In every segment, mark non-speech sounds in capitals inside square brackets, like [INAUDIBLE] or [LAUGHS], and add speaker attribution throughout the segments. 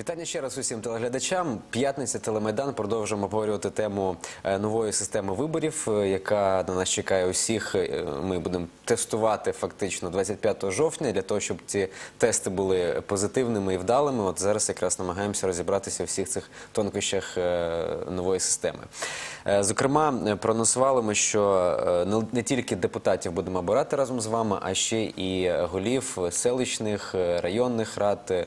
Speaker 1: Вітання ще раз усім телеглядачам. П'ятниця телемайдан. Продовжуємо обговорювати тему е, нової системи виборів, е, яка на нас чекає усіх. Е, Ми будемо тестувати фактично 25 жовтня для того, щоб ці тести були позитивними і вдалими. От зараз якраз намагаємося розібратися у всіх цих тонкощах нової системи. Зокрема, проанонсували ми, що не- тільки депутатів будемо обирати разом з вами, а ще і голів селищних, районних рад, е,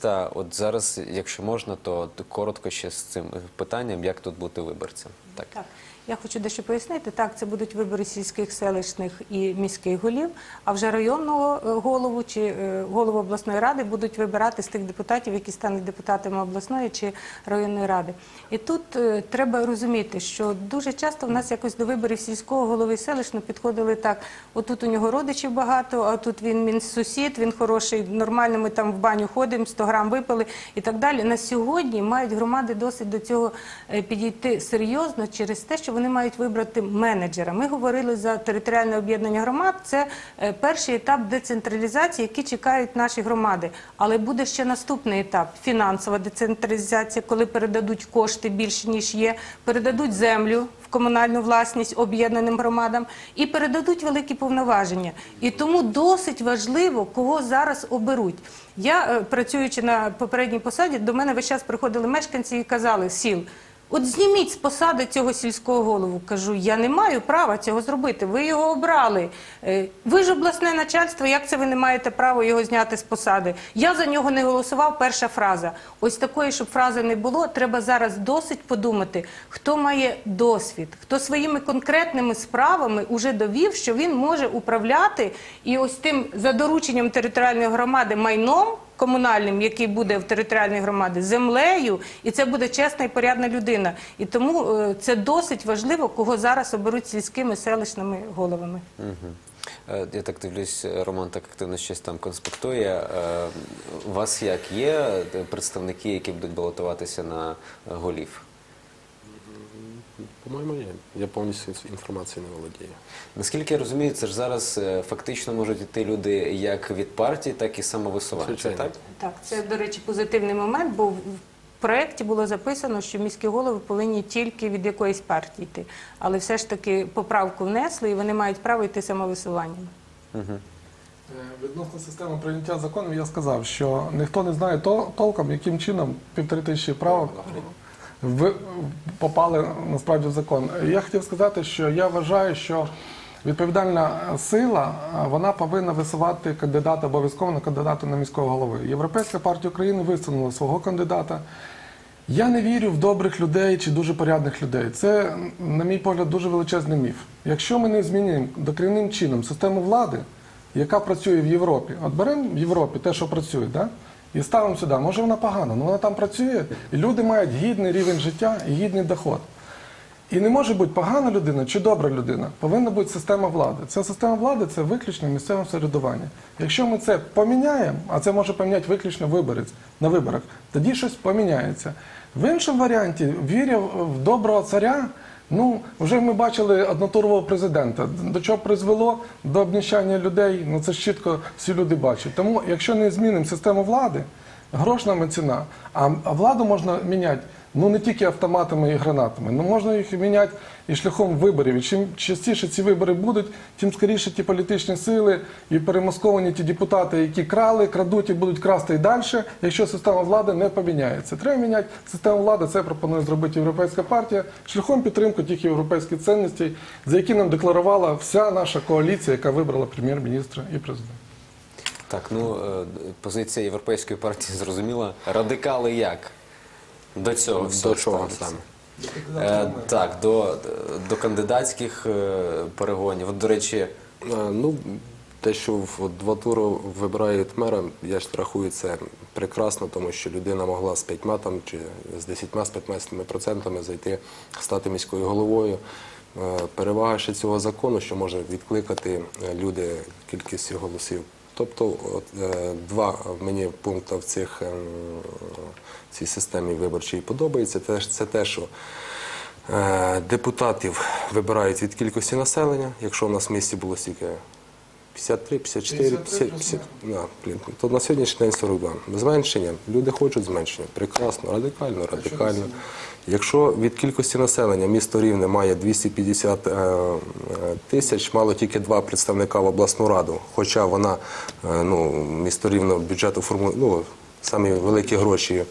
Speaker 1: міста. От зараз, якщо можна, то коротко ще з цим питанням, як тут бути виборцем. Так.
Speaker 2: Так, я хочу дещо пояснити. Так, це будуть вибори сільських, селищних і міських голів. А вже районного е, голову чи е, голову обласної ради будуть вибирати з тих депутатів, які стануть депутатами обласної чи районної ради. І тут е, треба розуміти, що дуже часто в нас якось до виборів сільського голови і селищного підходили так: отут у нього родичів багато, а тут він, він сусід, він хороший, нормально ми там в баню ходимо, 100 грам випили і так далі. На сьогодні мають громади досить до цього підійти серйозно через те, що вони мають вибрати менеджера. Ми говорили за територіальне об'єднання громад. Це е, перший етап децентралізації, який чекають наші громади. Але буде ще наступний етап фінансова децентралізація, коли передадуть кошти більше ніж є, передадуть землю в комунальну власність об'єднаним громадам і передадуть великі повноваження. І тому досить важливо, кого зараз оберуть. Я, е, працюючи на попередній посаді, до мене весь час приходили мешканці і казали сіл. От зніміть з посади цього сільського голову. Кажу, я не маю права цього зробити. Ви його обрали. Е, Ви ж обласне начальство. Як це ви не маєте права його зняти з посади? Я за нього не голосував. Перша фраза. Ось такої, щоб фрази не було. Треба зараз досить подумати, хто має досвід, хто своїми конкретними справами уже довів, що він може управляти і ось тим за дорученням територіальної громади майном комунальним, який буде в територіальній громаді, землею, і це буде чесна і порядна людина. І тому е, це досить важливо, кого зараз оберуть сільськими селищними головами.
Speaker 1: Е, Я так дивлюсь, Роман так активно щось там конспектує. Е, У вас як є представники, які будуть балотуватися на голів?
Speaker 3: По-моєму, є. Я повністю інф- інформацією не володію.
Speaker 1: Наскільки я розумію, це ж зараз е, фактично можуть йти люди як від партії, так і самовисуванці, так?
Speaker 2: Так, це, до речі, позитивний момент, бо в проєкті було записано, що міські голови повинні тільки від якоїсь партії йти. Але все ж таки поправку внесли, і вони мають право йти самовисуванням.
Speaker 1: Угу.
Speaker 4: Відносно системи прийняття законів я сказав, що ніхто не знає то, толком, яким чином півтори тисячі правок ви, попали насправді в закон. Я хотів сказати, що я вважаю, що відповідальна сила вона повинна висувати кандидата обов'язково на кандидата на міського голови. Європейська партія України висунула свого кандидата. Я не вірю в добрих людей чи дуже порядних людей. Це, на мій погляд, дуже величезний міф. Якщо ми не змінюємо докорінним чином систему влади, яка працює в Європі, от беремо в Європі те, що працює, да? І ставимо сюди. Може вона погана, але вона там працює, і люди мають гідний рівень життя і гідний доход. І не може бути погана людина чи добра людина. Повинна бути система влади. Ця система влади це виключно місцеве самоврядування. Якщо ми це поміняємо, а це може поміняти виключно виборець на виборах, тоді щось поміняється. В іншому варіанті віря в доброго царя. Ну, вже ми бачили однотурового президента. До чого призвело до обніщання людей, ну це ж чітко всі люди бачать. Тому, якщо не змінимо систему влади, грош нам ціна. А, владу можна міняти ну не тільки автоматами і гранатами, ну можна їх міняти і шляхом виборів. І чим частіше ці вибори будуть, тим скоріше ті політичні сили і перемасковані ті депутати, які крали, крадуть і будуть красти і далі, якщо система влади не поміняється. Треба міняти систему влади. Це пропонує зробити європейська партія шляхом підтримки тих європейських цінностей, за які нам декларувала вся наша коаліція, яка вибрала прем'єр-міністра і президента.
Speaker 1: Так, ну е, позиція європейської партії [LAUGHS] зрозуміла. Радикали як? До цього всього
Speaker 3: До чого саме?
Speaker 1: Е, так, до, до кандидатських е, перегонів. От, до речі,
Speaker 3: Е, Ну, те, що в два тури вибирають мера, я ж рахую це прекрасно, тому що людина могла з п'ятьма там чи з десятьма, з 15 процентами зайти, стати міською головою. Е, Перевага ще цього закону, що може відкликати е, люди кількістю голосів. Тобто, е, два мені пункти в цих, ем, цій системі виборчій подобається. Це, те, що Е, Депутатів вибирають від кількості населення. Якщо в нас в місті було стільки 53, 54,
Speaker 4: 53
Speaker 3: 50, 50, да, блін, то на сьогоднішній день 42. Зменшення. Люди хочуть зменшення. Прекрасно, радикально, радикально. Якщо від кількості населення місто Рівне має 250 е, тисяч, мало тільки два представника в обласну раду, хоча вона, е, ну, місто Рівне бюджету формує, ну, самі великі гроші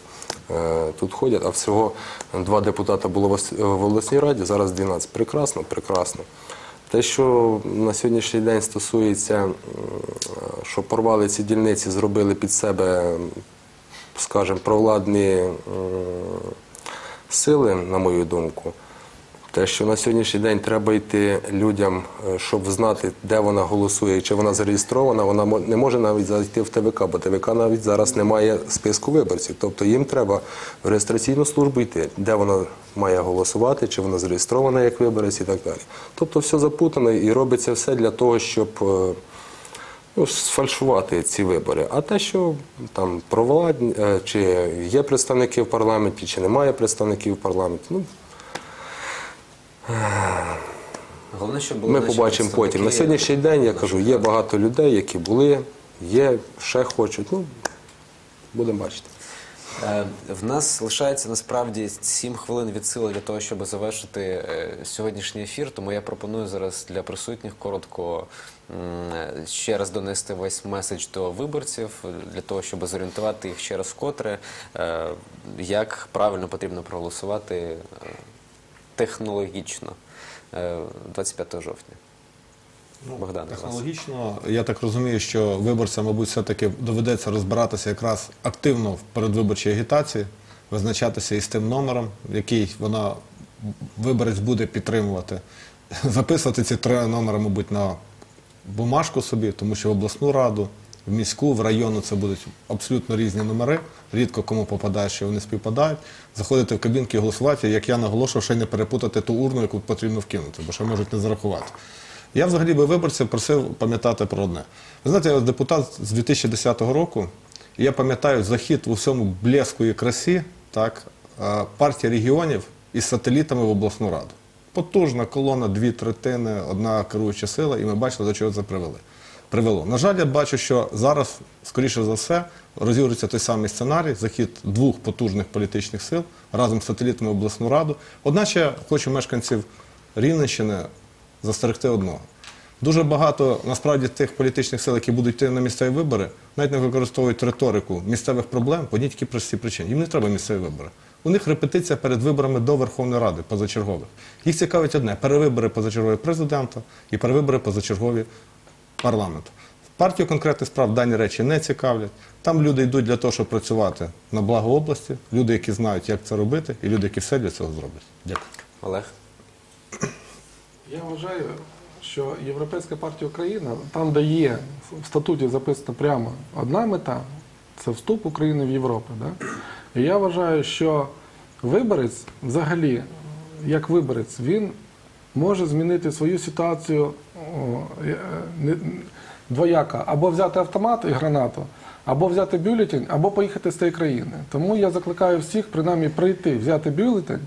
Speaker 3: е, тут ходять, а всього два депутата було в обласній раді, зараз 12. Прекрасно, прекрасно. Те, що на сьогоднішній день стосується, що порвали ці дільниці, зробили під себе, скажімо, провладні сили, на мою думку. Те, що на сьогоднішній день треба йти людям, е, щоб знати, де вона голосує чи вона зареєстрована, вона не може навіть зайти в ТВК, бо ТВК навіть зараз не має списку виборців. Тобто їм треба в реєстраційну службу йти, де вона має голосувати, чи вона зареєстрована як виборець і так далі. Тобто все запутано і робиться все для того, щоб е, ну, сфальшувати ці вибори. А те, що там провладні, е, чи є представники в парламенті, чи немає представників в парламенті, ну
Speaker 1: Головне, щоб були
Speaker 3: ми побачимо потім. На сьогоднішній день я кажу, є багато людей, які були, є, ще хочуть. Ну, будемо бачити.
Speaker 1: Е, В нас лишається насправді 7 хвилин від сили для того, щоб завершити е, сьогоднішній ефір. Тому я пропоную зараз для присутніх коротко ще раз донести весь меседж до виборців для того, щоб зорієнтувати їх ще раз вкотре, е, як правильно потрібно проголосувати технологічно е, 25 жовтня. Богдан.
Speaker 5: Технологічно, я так розумію, що виборцям, мабуть, все-таки доведеться розбиратися якраз активно в передвиборчій агітації, визначатися із тим номером, який вона виборець буде підтримувати. [LAUGHS] Записувати ці три номери, мабуть, на бумажку собі, тому що в обласну раду, в міську, в районну це будуть абсолютно різні номери. Рідко кому попадає, що вони співпадають. Заходити в кабінки і голосувати, як я наголошував, ще й не перепутати ту урну, яку потрібно вкинути, бо ще можуть не зарахувати. Я взагалі би виборців просив пам'ятати про одне. Ви знаєте, я депутат з 2010 року, і я пам'ятаю захід у всьому блеску і красі, так, е, партія регіонів із сателітами в обласну раду. Потужна колона, дві третини, одна керуюча сила, і ми бачили, до чого це привели. привело. На жаль, я бачу, що зараз, скоріше за все, розігрується той самий сценарій, захід двох потужних політичних сил разом з сателітами в обласну раду. Одначе хочу мешканців Рівненщини застерегти одного. Дуже багато насправді тих політичних сил, які будуть йти на місцеві вибори, навіть не використовують риторику місцевих проблем по одній тільки простій причині. Їм не треба місцеві вибори. У них репетиція перед виборами до Верховної Ради позачергових. Їх цікавить одне перевибори позачергові президента і перевибори позачергові парламенту. Партію конкретних справ дані речі не цікавлять. Там люди йдуть для того, щоб працювати на благо області, люди, які знають, як це робити, і люди, які все для цього зроблять. Дякую.
Speaker 1: Олег.
Speaker 4: Я вважаю, що Європейська партія Україна, там, де є в статуті записано прямо одна мета це вступ України в Європу. Да? І я вважаю, що виборець, взагалі, як виборець, він може змінити свою ситуацію двояка, або взяти автомат і гранату, або взяти бюлетень, або поїхати з цієї країни. Тому я закликаю всіх принаймні прийти, взяти бюлетень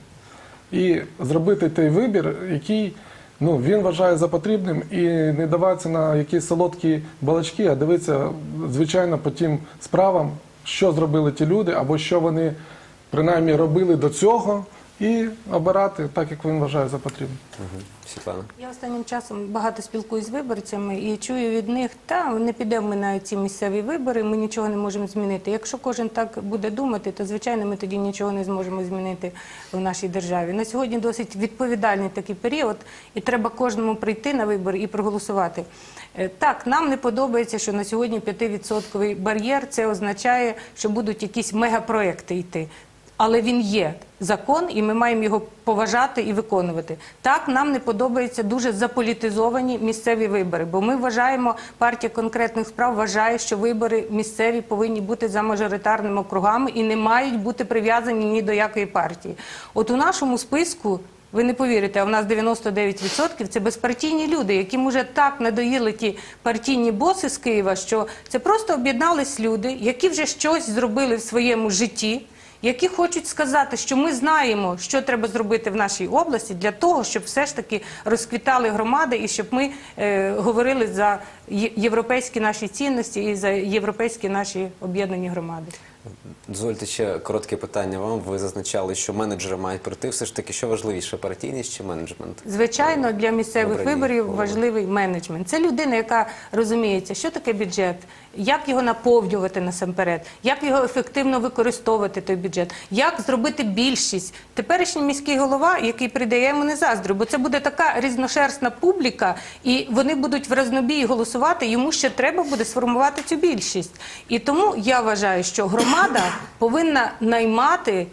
Speaker 4: і зробити той вибір, який ну, він вважає за потрібним, і не даватися на якісь солодкі балачки, а дивитися, звичайно, по тим справам, що зробили ті люди, або що вони принаймні робили до цього, і обирати так, як він вважає за потрібне.
Speaker 1: Світлана.
Speaker 2: Я останнім часом багато спілкуюсь з виборцями і чую від них, та не підемо ми на ці місцеві вибори, ми нічого не можемо змінити. Якщо кожен так буде думати, то звичайно ми тоді нічого не зможемо змінити в нашій державі. На сьогодні досить відповідальний такий період, і треба кожному прийти на вибори і проголосувати. Е, Так, нам не подобається, що на сьогодні 5% бар'єр. Це означає, що будуть якісь мегапроекти йти. Але він є закон, і ми маємо його поважати і виконувати. Так нам не подобаються дуже заполітизовані місцеві вибори, бо ми вважаємо, партія конкретних справ вважає, що вибори місцеві повинні бути за мажоритарними округами і не мають бути прив'язані ні до якої партії. От у нашому списку. Ви не повірите, а в нас 99% це безпартійні люди, яким уже так надоїли ті партійні боси з Києва, що це просто об'єднались люди, які вже щось зробили в своєму житті. Які хочуть сказати, що ми знаємо, що треба зробити в нашій області для того, щоб все ж таки розквітали громади і щоб ми е, говорили за європейські наші цінності і за європейські наші об'єднані громади.
Speaker 1: Дозвольте ще коротке питання вам. Ви зазначали, що менеджери мають прийти. Все ж таки, що важливіше, партійність чи менеджмент?
Speaker 2: Звичайно, для місцевих
Speaker 1: Добре,
Speaker 2: виборів важливий менеджмент. Це людина, яка розуміється, що таке бюджет, як його наповнювати насамперед, як його ефективно використовувати той бюджет, як зробити більшість. Теперішній міський голова, який прийде, я йому не заздрю, бо це буде така різношерстна публіка, і вони будуть в разнобій голосувати. Йому ще треба буде сформувати цю більшість. І тому я вважаю, що громада повинна наймати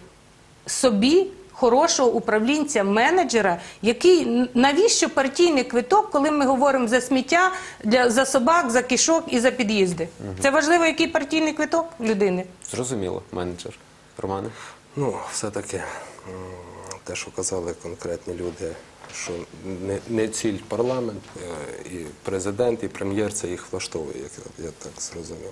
Speaker 2: собі хорошого управлінця, менеджера, який навіщо партійний квиток, коли ми говоримо за сміття, для за собак, за кішок і за під'їзди. Це важливо, який партійний квиток людини.
Speaker 1: Зрозуміло, менеджер. Романе?
Speaker 3: Ну, все-таки те, що казали конкретні люди, що не, не ціль парламент, е, і президент, і прем'єр це їх влаштовує, як я, я так зрозумів.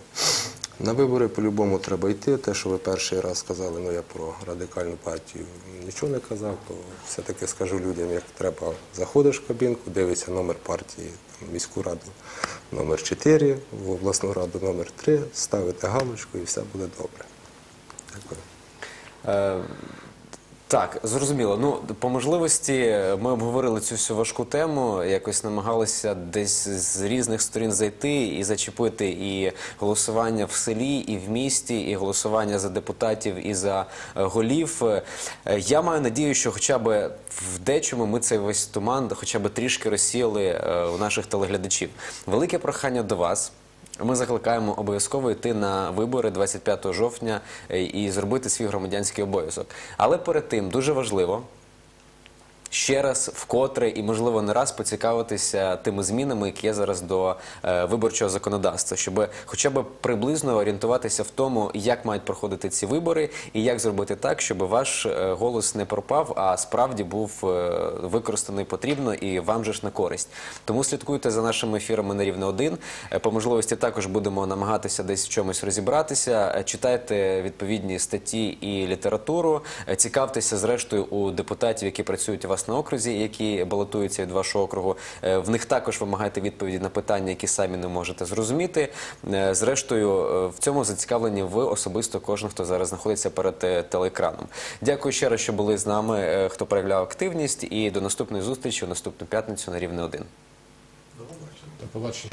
Speaker 3: На вибори по-любому треба йти. Те, що ви перший раз сказали, ну я про радикальну партію нічого не казав, то все-таки скажу людям, як треба, заходиш в кабінку, дивишся номер партії, там, міську раду номер 4, в обласну раду номер 3, ставите галочку і все буде добре. Дякую.
Speaker 1: Так, зрозуміло. Ну, по можливості ми обговорили цю всю важку тему, якось намагалися десь з різних сторін зайти і зачепити і голосування в селі, і в місті, і голосування за депутатів, і за е, голів. Е, Я маю надію, що хоча б в дечому ми цей весь туман хоча б трішки розсіяли е, у наших телеглядачів. Велике прохання до вас. Ми закликаємо обов'язково йти на вибори 25 жовтня е, і зробити свій громадянський обов'язок. Але перед тим дуже важливо ще раз вкотре і можливо не раз поцікавитися тими змінами, які є зараз до е, виборчого законодавства, щоб хоча б приблизно орієнтуватися в тому, як мають проходити ці вибори, і як зробити так, щоб ваш е, голос не пропав, а справді був е, використаний потрібно і вам же ж на користь. Тому слідкуйте за нашими ефірами на рівне 1. Е, По можливості також будемо намагатися десь в чомусь розібратися. Читайте відповідні статті і літературу. Цікавтеся зрештою у депутатів, які працюють у вас на окрузі, які балотуються від вашого округу. Е, В них також вимагайте відповіді на питання, які самі не можете зрозуміти. Е, Зрештою, е, в цьому зацікавлені ви особисто кожен, хто зараз знаходиться перед телеекраном. Дякую ще раз, що були з нами, хто проявляв активність. І до наступної зустрічі у наступну п'ятницю на рівне 1.
Speaker 5: До побачення.